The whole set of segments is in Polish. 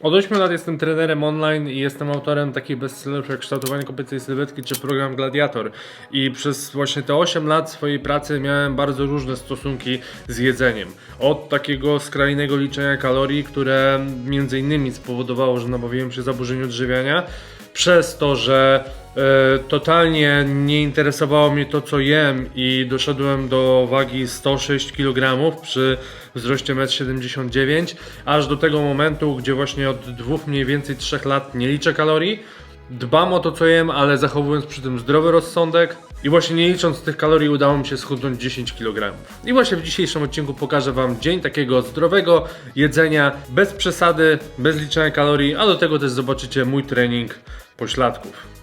Od 8 lat jestem trenerem online i jestem autorem takich bestsellerów jak kształtowanie kompetencji sylwetki czy program Gladiator. I przez właśnie te 8 lat swojej pracy miałem bardzo różne stosunki z jedzeniem. Od takiego skrajnego liczenia kalorii, które między innymi spowodowało, że nabawiłem się zaburzeń odżywiania, przez to, że e, totalnie nie interesowało mnie to, co jem i doszedłem do wagi 106 kg przy wzroście 1,79 m, aż do tego momentu, gdzie właśnie od dwóch mniej więcej 3 lat nie liczę kalorii, dbam o to, co jem, ale zachowując przy tym zdrowy rozsądek i właśnie nie licząc tych kalorii udało mi się schudnąć 10 kg. I właśnie w dzisiejszym odcinku pokażę Wam dzień takiego zdrowego jedzenia, bez przesady, bez liczenia kalorii, a do tego też zobaczycie mój trening pośladków.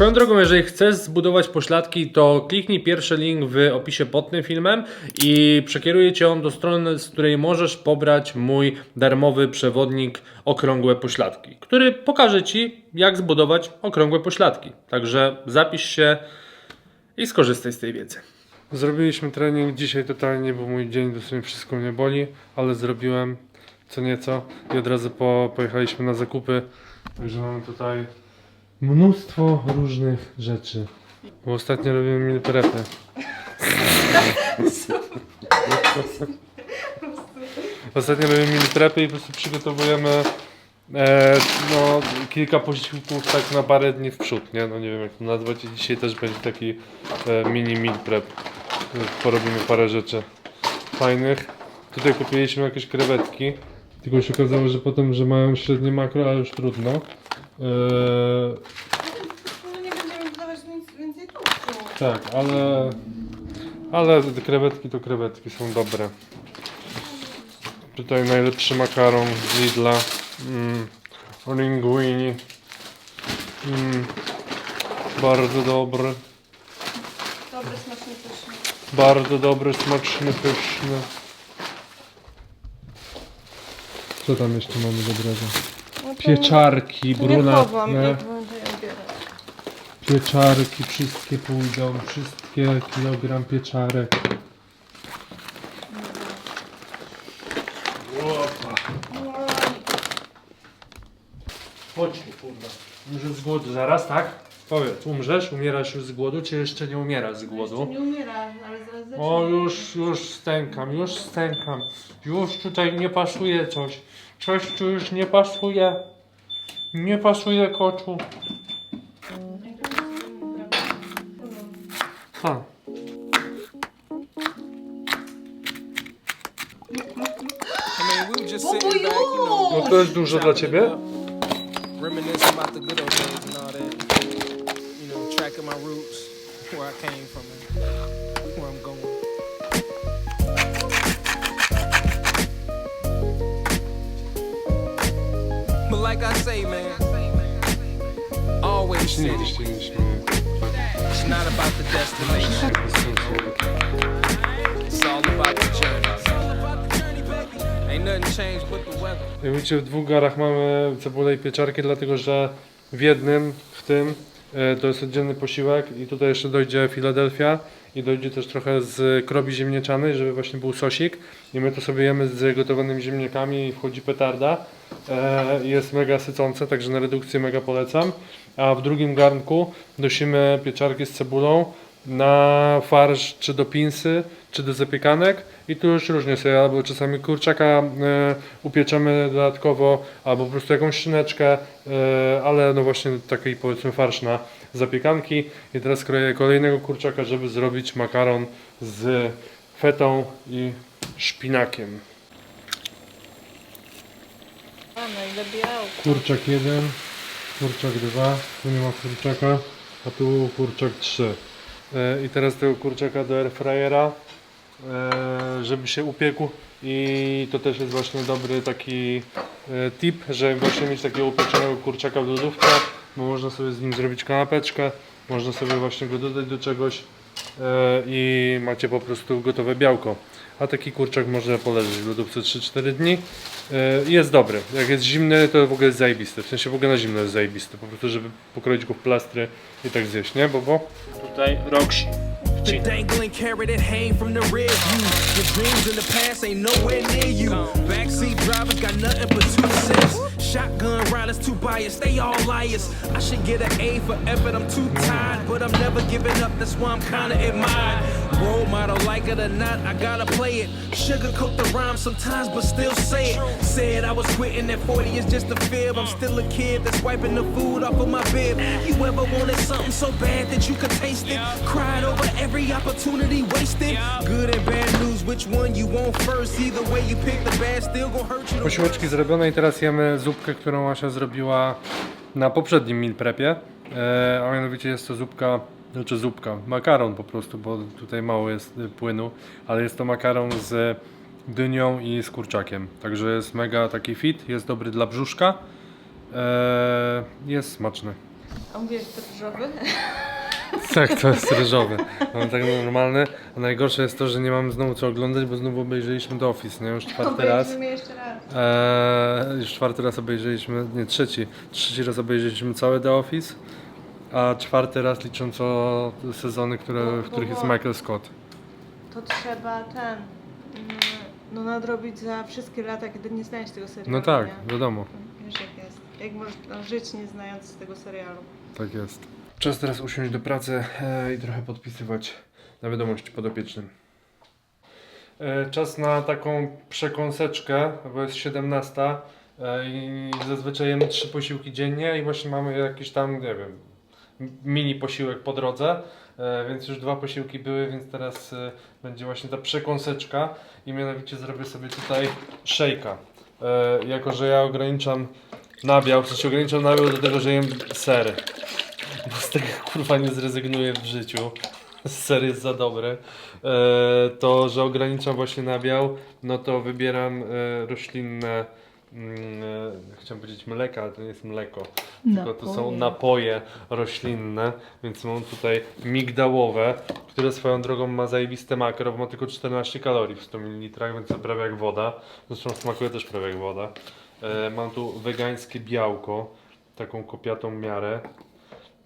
Swoją drogą, jeżeli chcesz zbudować pośladki, to kliknij pierwszy link w opisie pod tym filmem i przekieruje Cię on do strony, z której możesz pobrać mój darmowy przewodnik Okrągłe Pośladki, który pokaże Ci, jak zbudować okrągłe pośladki. Także zapisz się i skorzystaj z tej wiedzy. Zrobiliśmy trening dzisiaj totalnie, bo mój dzień dosłownie wszystko mnie boli, ale zrobiłem co nieco i od razu po, pojechaliśmy na zakupy. Także mamy tutaj mnóstwo różnych rzeczy. Bo ostatnio meal prepy. Ostatnio robimy prepy i po prostu przygotowujemy e, no, kilka posiłków tak na parę dni w przód, nie? No nie wiem jak to nazwać. I dzisiaj też będzie taki e, mini meal prep. Porobimy parę rzeczy fajnych. Tutaj kupiliśmy jakieś krewetki. Tylko się okazało, że potem, że mają średnie makro, ale już trudno. No nie będziemy dodawać nic więcej tłuszczu. tak, ale. Ale krewetki to krewetki są dobre. Tutaj najlepszy makaron z Lidla. Mm, linguini. Mm, bardzo dobry. Dobry, smaczny, pyszny. Bardzo dobry, smaczny, pyszny. Co tam jeszcze mamy dobrego? Pieczarki, nie brunatne. chowam, jak będę je ubierać. Pieczarki wszystkie pójdą, wszystkie kilogram pieczarek. Chodź tu, kurwa. Umrzesz z głodu zaraz, tak? Powiedz, umrzesz? Umierasz już z głodu, czy jeszcze nie umierasz z Jeszcze głodu? nie umiera, ale zaraz zacznie. O, już, już stękam, już stękam. Już tutaj nie pasuje coś. Coś tu już nie pasuje. Nie pasuje koczu. Ha. Know, No to jest dużo dla ciebie? Like I say, man, always nie śmieję. it's not about the destination, it's all about the journey. Ain't nothing changed but the weather. Jak widzicie w dwóch garach mamy cebulę i pieczarki, dlatego że w jednym, w tym E, To jest oddzielny posiłek i tutaj jeszcze dojdzie Filadelfia i dojdzie też trochę z krobi ziemniaczanej, żeby właśnie był sosik i my to sobie jemy z gotowanymi ziemniakami i wchodzi petarda. E, Jest mega sycące, także na redukcję mega polecam. A w drugim garnku dosimy pieczarki z cebulą na farsz czy do pinsy, czy do zapiekanek i tu już różnie sobie, albo czasami kurczaka e, upieczemy dodatkowo, albo po prostu jakąś szyneczkę, e, ale no właśnie taki powiedzmy farsz na zapiekanki i teraz kroję kolejnego kurczaka, żeby zrobić makaron z fetą i szpinakiem. A, no białka. Kurczak 1, kurczak 2, tu nie ma kurczaka, a tu kurczak 3. E, I teraz tego kurczaka do airfryera, e, żeby się upiekł i to też jest właśnie dobry taki e, tip, że właśnie mieć takiego upieczonego kurczaka w lodówce, bo można sobie z nim zrobić kanapeczkę, można sobie właśnie go dodać do czegoś e, i macie po prostu gotowe białko. A taki kurczak może poleżeć w lodówce 3-4 dni. E, Jest dobry. Jak jest zimny, to w ogóle jest zajebisty. W sensie w ogóle na zimno jest zajebisty. Po prostu, żeby pokroić go w plastry i tak zjeść, nie? Bobo? Tutaj Roxy. The dangling carrot that hang from the rear view. Your dreams in the past ain't nowhere near you. Backseat drivers got nothing but two cents. Shotgun riders too biased, they all liars. I should get an A for effort, I'm too tired, but I'm never giving up. That's why I'm kinda admired. Role model, like it or not, I gotta play it. Sugarcoat the rhyme sometimes, but still say it. Said I was quitting at 40 it's just a fib. I'm still a kid that's wiping the food off of my bib. You ever wanted something so bad that you could taste it? Cried over every opportunity wasted. Good and bad news, which one you want first? Either way you pick, the bad still gonna hurt you. Posiłeczki zrobione i teraz jemy zupkę, którą Asia zrobiła na poprzednim meal prepie. E, a mianowicie jest to zupka, znaczy zupka, makaron po prostu, bo tutaj mało jest y, płynu, ale jest to makaron z dynią i z kurczakiem. Także jest mega taki fit, jest dobry dla brzuszka. E, jest smaczny. A mówisz, to różowy? Tak, to jest ryżowy. Mam tak normalny. A najgorsze jest to, że nie mam znowu co oglądać, bo znowu obejrzeliśmy The Office, nie? Już czwarty raz. Obejrzymy jeszcze raz. Eee, już czwarty raz obejrzeliśmy, nie trzeci, trzeci raz obejrzeliśmy całe The Office, a czwarty raz licząc o sezony, które, Bo- w bo- których jest bo- Michael Scott. To trzeba ten... mm, No nadrobić za wszystkie lata, kiedy nie znałeś tego serialu. No tak, nie? wiadomo, Wiesz jak jest. Jak można żyć nie znając tego serialu. tak jest. Czas teraz usiąść do pracy e, i trochę podpisywać na wiadomości podopiecznym. E, czas na taką przekąseczkę, bo jest 17 e, i zazwyczaj jemy trzy posiłki dziennie i właśnie mamy jakiś tam, nie wiem, mini posiłek po drodze, więc już dwa posiłki były, więc teraz będzie właśnie ta przekąseczka i mianowicie zrobię sobie tutaj szejka. Jako, że ja ograniczam nabiał, w sensie ograniczam nabiał do tego, że jem ser. Bo z tego kurwa nie zrezygnuję w życiu. Ser jest za dobry. E, to, że ograniczam właśnie nabiał, no to wybieram e, roślinne, mm, e, chciałem powiedzieć mleka, ale to nie jest mleko. Tylko to są Napoje. napoje roślinne, więc mam tutaj migdałowe, które swoją drogą ma zajebiste makro, bo ma tylko 14 kalorii w 100 ml, więc to prawie jak woda. Zresztą smakuje też prawie jak woda. E, mam tu wegańskie białko, taką kopiatą miarę.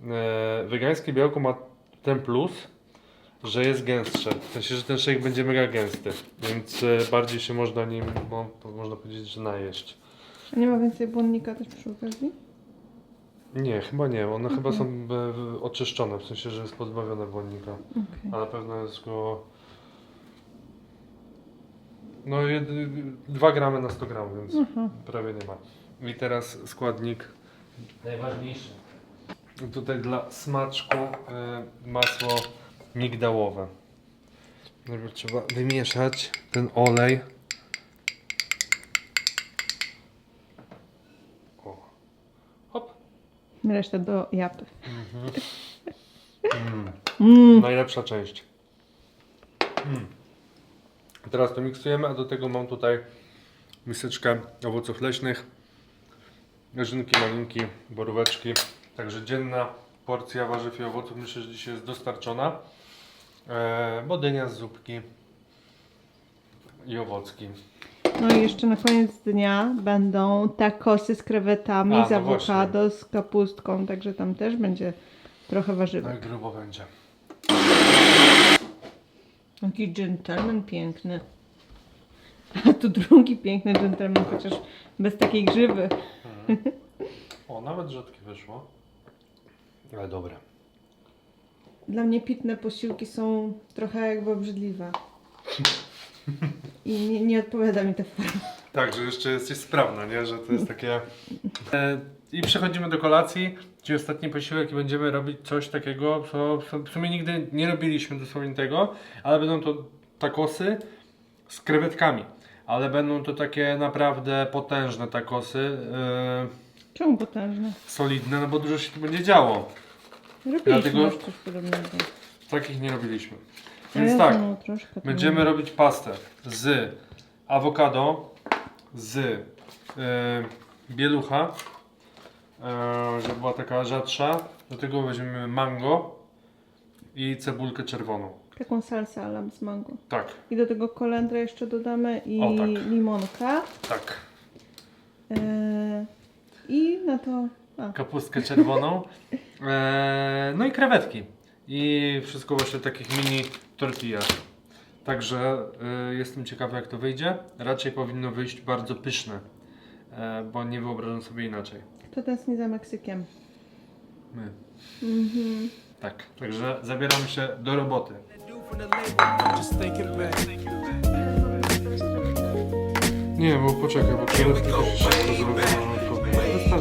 E, wegańskie białko ma ten plus, że jest gęstsze. W sensie, że ten shake będzie mega gęsty, więc e, bardziej się można nim, no, można powiedzieć, że najeść. A nie ma więcej błonnika też przy okazji? Nie, chyba nie. One chyba są e, oczyszczone, w sensie, że jest pozbawione błonnika. Okej. A na pewno jest go. No, 2 gramy na 100 gram, więc Aha. prawie nie ma. I teraz składnik najważniejszy. Tutaj dla smaczku e, masło migdałowe. Najpierw trzeba wymieszać ten olej. O. Hop. Resztę do japy. Mm. Mm. Najlepsza część. Mm. Teraz to miksujemy, a do tego mam tutaj miseczkę owoców leśnych, jarzynki, malinki, boróweczki. Także dzienna porcja warzyw i owoców myślę, że dzisiaj jest dostarczona. Eee, bodynia z zupki i owocki. No i jeszcze na koniec dnia będą takosy z krewetami, A, z no awokado, z kapustką, także tam też będzie trochę warzywek. Tak grubo będzie. Jaki dżentelmen piękny. A tu drugi piękny dżentelmen, chociaż bez takiej grzywy. O, nawet rzadkie wyszło. Ale dobre. Dla mnie pitne posiłki są trochę jakby obrzydliwe. I nie, nie odpowiada mi ta forma. Tak, że jeszcze jesteś sprawna, nie? Że to jest takie... E, I przechodzimy do kolacji, czyli ostatni posiłek i będziemy robić coś takiego, co w sumie nigdy nie robiliśmy dosłownie tego, ale będą to takosy z krewetkami. Ale będą to takie naprawdę potężne takosy, e, Czemu potężne? solidne, no bo dużo się tu będzie działo. Robiliśmy Dlatego- już coś podobnego. Takich nie robiliśmy. Więc ja tak, znowu troszkę to Będziemy robić pastę z awokado, z y, bielucha, y, żeby była taka rzadsza. Do tego weźmiemy mango i cebulkę czerwoną. Taką salsę ala z mango. Tak, I do tego kolendrę jeszcze dodamy i O, tak. limonka. tak. E, I na to... A, Kapustkę czerwoną. E, no i krewetki. I wszystko właśnie w takich mini tortillach. Także y, jestem ciekawy jak to wyjdzie. Raczej powinno wyjść bardzo pyszne, e, bo nie wyobrażam sobie inaczej. to tęskni za Meksykiem. My. Mhm. Tak, także zabieram się do roboty. Nie, bo poczekaj, bo krewetki też się szybko zrobią.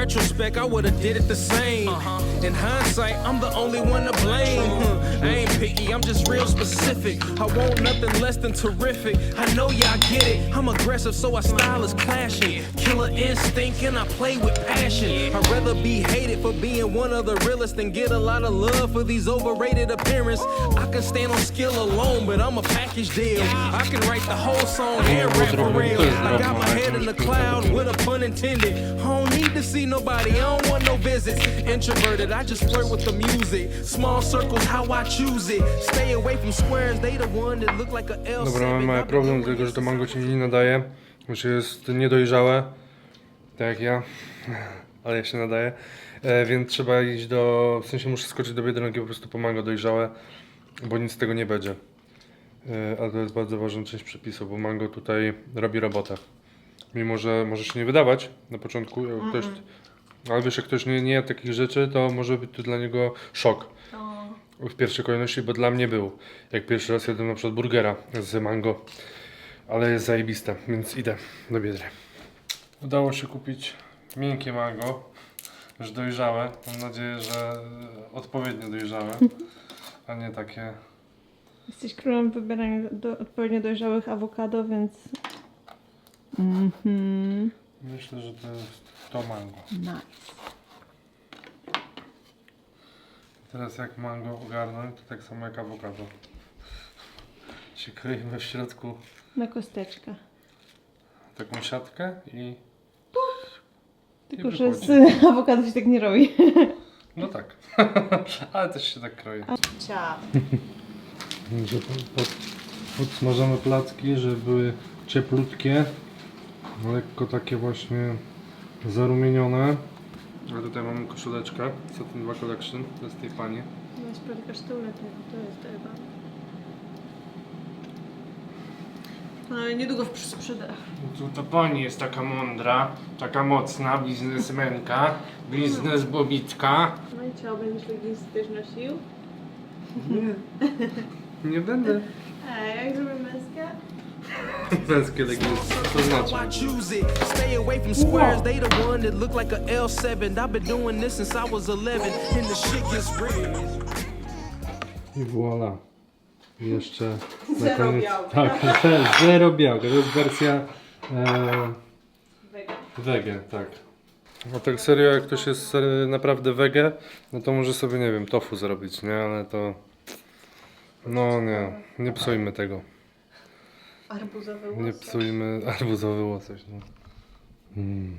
You see, in retrospect, I would have did it the same. Uh-huh. In hindsight, I'm the only one to blame. I ain't picky, I'm just real specific. I want nothing less than terrific. I know y'all get it. I'm aggressive, so our style is clashing. Killer instinct, and I play with passion. I'd rather be hated for being one of the realest than get a lot of love for these overrated appearance. I can stand on skill alone, but I'm a package deal. I can write the whole song and rap for real. I got my head in the cloud with a pun intended. I don't need to see nobody, I don't want no visits. Introverted, I just flirt with the music. Small circles, how I choose it. Stay away from squares, they the one that look like a L7. Dobra, mamy mały problem, dlatego że to mango się nie nadaje. Się jest niedojrzałe. Tak jak ja. Ale ja się nadaje. E, więc trzeba iść do... W sensie muszę skoczyć do Biedronki po prostu po mango dojrzałe. Bo nic z tego nie będzie. E, ale to jest bardzo ważna część przepisu, bo mango tutaj robi robotę. Mimo, że może się nie wydawać na początku, jak ktoś... Ale wiesz, jak ktoś nie, nie jadł takich rzeczy, to może być to dla niego szok. w pierwszej kolejności, bo dla mnie był. Jak pierwszy raz jadłem na przykład burgera z mango, ale jest zajebiste, więc idę do Biedry. Udało się kupić miękkie mango, już dojrzałe. Mam nadzieję, że odpowiednio dojrzałe, a nie takie. Jesteś królem wybierania do, odpowiednio dojrzałych awokado, więc... Mhm. Myślę, że to jest to mango. Nice. Teraz jak mango ogarnąć, to tak samo jak awokado. Się kroimy w środku Na kosteczkę. taką siatkę i Tylko, że z awokado się tak nie robi. no tak. ale też się tak kroi. Cia. Że pod, podsmażamy placki, żeby były cieplutkie, lekko takie właśnie zarumienione. A tutaj mamy koszuleczkę Satin 2 Collection, to jest tej pani. No sprawdź kasztulę tego, to jest chyba. No niedługo w sprzeda. Tu ta pani jest taka mądra, taka mocna biznesmenka, biznesbobitka. No i co, będziesz leginsy też nosił? Nie będę. Ej, jak zrobię męskie? Męskie leginsy, I znaczy. choose it. Stay away from squares, they the one that look like a L7. I've been doing this since I was 11, and the shit gets real. I voilà. I Jeszcze na Zero koniec. białka. Tak, ze- zero białka. To jest wersja e, Wege. wege, tak. No tak serio, jak ktoś jest e, naprawdę wege, no to może sobie, nie wiem, tofu zrobić, nie? Ale to... No nie, nie psujmy tego. Arbuzowy Nie łosoś. psujmy arbuzowy łosoś, no. Mm.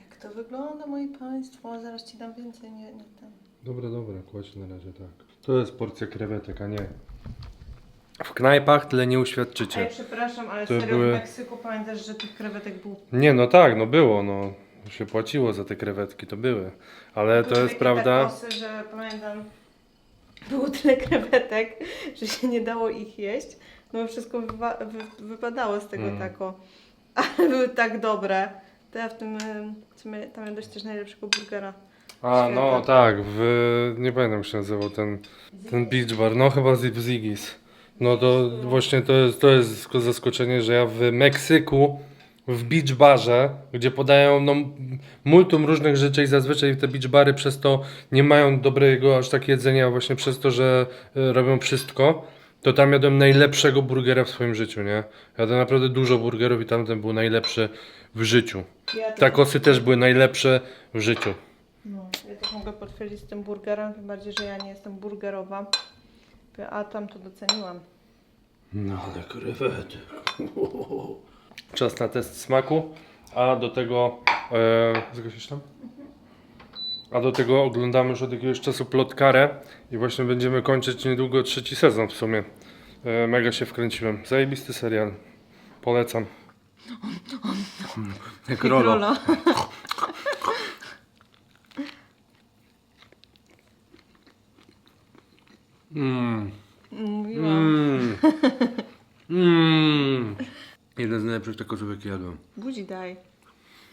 Jak to wygląda, moi państwo? Zaraz ci dam więcej, nie, nie ten. Dobra, dobra, kładź na razie tak. To jest porcja krewetek, a nie. W knajpach tyle nie Ej, uświadczycie. przepraszam, ale To serio były- w Meksyku pamiętasz, że tych krewetek było Nie, no tak, no było, no. Się płaciło za te krewetki, to były. Ale to Były jest takie prawda. takosy, że pamiętam, było tyle krewetek, że się nie dało ich jeść, no wszystko wywa- wy- wypadało z tego Mm. tako. Ale były tak dobre. To ja w tym, em, w sumie tam jadłeś też najlepszego burgera. A, no tak, w, nie pamiętam jak się nazywał ten, ten beach bar, no chyba Zip Ziggy's. No to właśnie to jest, to jest tylko zaskoczenie, że ja w Meksyku, w beach barze, gdzie podają no, multum różnych rzeczy i zazwyczaj te beach bary przez to nie mają dobrego aż tak jedzenia właśnie przez to, że e, robią wszystko, to tam jadłem najlepszego burgera w swoim życiu, nie? Jadłem naprawdę dużo burgerów i tamten był najlepszy w życiu. Ja też, Takosy też były najlepsze w życiu. no, ja też mogę potwierdzić z tym burgerem, tym bardziej, że ja nie jestem burgerowa. A tam to doceniłam. No ale krewetek. Czas na test smaku, a do tego... E, zgasisz tam? A do tego oglądamy już od jakiegoś czasu plotkarę i właśnie będziemy kończyć niedługo trzeci sezon w sumie. E, mega się wkręciłem. Zajebisty serial. Polecam. Jak Rolo. Mm. Mówiłam. Mm. Mm. Jeden z najlepszych takosów jakie jadłem. Budzi daj.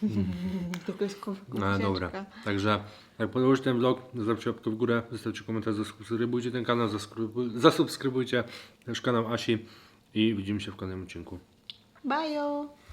Tylko jest No dobra. Także jak podobał ten vlog, zostawcie łapkę w górę, zostawcie komentarz, zasubskrybujcie ten kanał, zasubskrybujcie też kanał Asi i widzimy się w kolejnym odcinku. Bye!